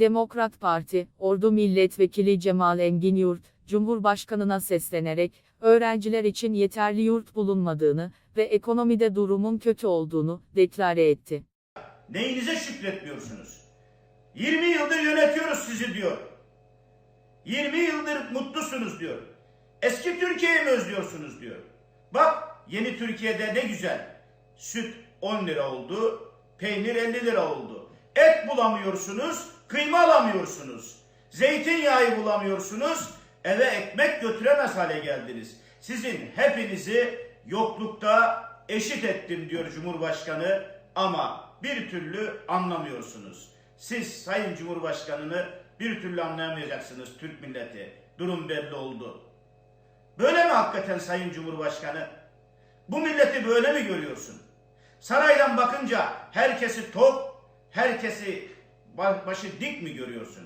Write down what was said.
Demokrat Parti, Ordu Milletvekili Cemal Engin Yurt, Cumhurbaşkanına seslenerek, öğrenciler için yeterli yurt bulunmadığını ve ekonomide durumun kötü olduğunu deklare etti. Neyinize şükretmiyorsunuz? 20 yıldır yönetiyoruz sizi diyor. 20 yıldır mutlusunuz diyor. Eski Türkiye'yi mi özlüyorsunuz diyor. Bak yeni Türkiye'de ne güzel. Süt 10 lira oldu, peynir 50 lira oldu. Et bulamıyorsunuz, kıyma alamıyorsunuz. Zeytinyağı bulamıyorsunuz, eve ekmek götüremez hale geldiniz. Sizin hepinizi yoklukta eşit ettim diyor Cumhurbaşkanı ama bir türlü anlamıyorsunuz. Siz Sayın Cumhurbaşkanı'nı bir türlü anlayamayacaksınız Türk milleti. Durum belli oldu. Böyle mi hakikaten Sayın Cumhurbaşkanı? Bu milleti böyle mi görüyorsun? Saraydan bakınca herkesi top, herkesi başı dik mi görüyorsun?